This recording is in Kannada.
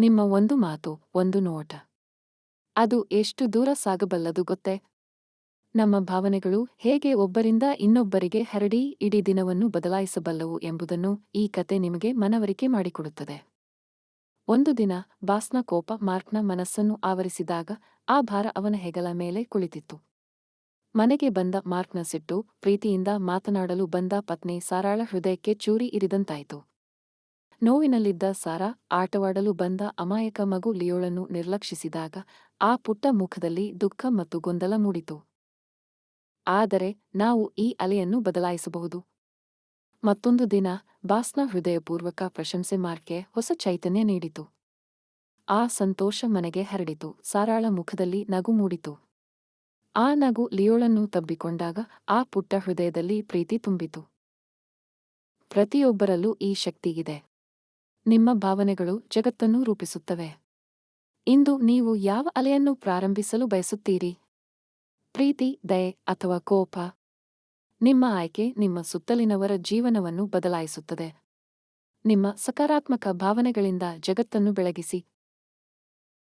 ನಿಮ್ಮ ಒಂದು ಮಾತು, ಒಂದು ನೋಟ. ಅದು ಎಷ್ಟು ದೂರ ಸಾಗಬಲ್ಲದು ಗೊತ್ತೇ? ನಮ್ಮ ಭಾವನೆಗಳು ಹೇಗೆ ಒಬ್ಬರಿಂದ ಇನ್ನೊಬ್ಬರಿಗೆ ಹರಡಿ ಇಡೀ ದಿನವನ್ನು ಬದಲಾಯಿಸಬಲ್ಲವು ಎಂಬುದನ್ನು ಈ ಕತೆ ನಿಮಗೆ ಮನವರಿಕೆ ಮಾಡಿಕೊಡುತ್ತದೆ. ಒಂದು ದಿನ ಬಾಸ್ನ ಕೋಪ ಮಾರ್ಕ್ನ ಮನಸ್ಸನ್ನು ಆವರಿಸಿದಾಗ ಆ ಭಾರ ಅವನ ಹೆಗಲ ಮೇಲೆ ಕುಳಿತಿತ್ತು. ಮನೆಗೆ ಬಂದ ಮಾರ್ಕ್ನ ಸಿಟ್ಟು, ಪ್ರೀತಿಯಿಂದ ಮಾತನಾಡಲು ಬಂದ ಪತ್ನಿ ಸಾರಾಳ ಹೃದಯಕ್ಕೆ ಚೂರಿ ಇರಿದಂತಾಯಿತು. ನೋವಿನಲ್ಲಿದ್ದ ಸಾರಾ ಆಟವಾಡಲು ಬಂದ ಅಮಾಯಕ ಮಗು ಲಿಯೋಳನ್ನು ನಿರ್ಲಕ್ಷಿಸಿದಾಗ ಆ ಪುಟ್ಟ ಮುಖದಲ್ಲಿ ದುಃಖ ಮತ್ತು ಗೊಂದಲ ಮೂಡಿತು. ಆದರೆ ನಾವು ಈ ಅಲೆಯನ್ನು ಬದಲಾಯಿಸಬಹುದು. ಮತ್ತೊಂದು ದಿನ ಬಾಸ್ನ ಹೃದಯಪೂರ್ವಕ ಪ್ರಶಂಸೆ ಮಾರ್ಕೆ ಹೊಸ ಚೈತನ್ಯ ನೀಡಿತು. ಆ ಸಂತೋಷ ಮನೆಗೆ ಹರಡಿತು. ಸಾರಾಳ ಮುಖದಲ್ಲಿ ನಗು ಮೂಡಿತು. ಆ ನಗು ಲಿಯೋಳನ್ನು ತಬ್ಬಿಕೊಂಡಾಗ ಆ ಪುಟ್ಟ ಹೃದಯದಲ್ಲಿ ಪ್ರೀತಿ ತುಂಬಿತು. ಪ್ರತಿಯೊಬ್ಬರಲ್ಲೂ ಈ ಶಕ್ತಿಯಿದೆ ನಿಮ್ಮ ಭಾವನೆಗಳು ಜಗತ್ತನ್ನು ರೂಪಿಸುತ್ತವೆ. ಇಂದು ನೀವು ಯಾವ ಅಲೆಯನ್ನು ಪ್ರಾರಂಭಿಸಲು ಬಯಸುತ್ತೀರಿ? ಪ್ರೀತಿ, ದಯೆ ಅಥವಾ ಕೋಪ? ನಿಮ್ಮ ಆಯ್ಕೆ ನಿಮ್ಮ ಸುತ್ತಲಿನವರ ಜೀವನವನ್ನು ಬದಲಾಯಿಸುತ್ತದೆ. ನಿಮ್ಮ ಸಕಾರಾತ್ಮಕ ಭಾವನೆಗಳಿಂದ ಜಗತ್ತನ್ನು ಬೆಳಗಿಸಿ.